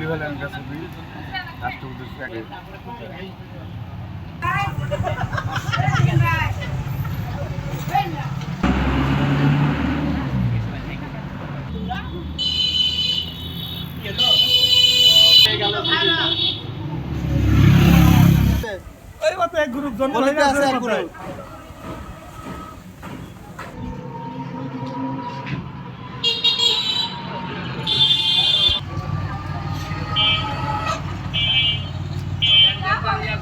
তুলি হলে আমি কাছে দিই। রাষ্ট্র উদ্দেশ্যে আগে। এই মতো এক গ্রুপ জন্ম হয়ে গেছে এক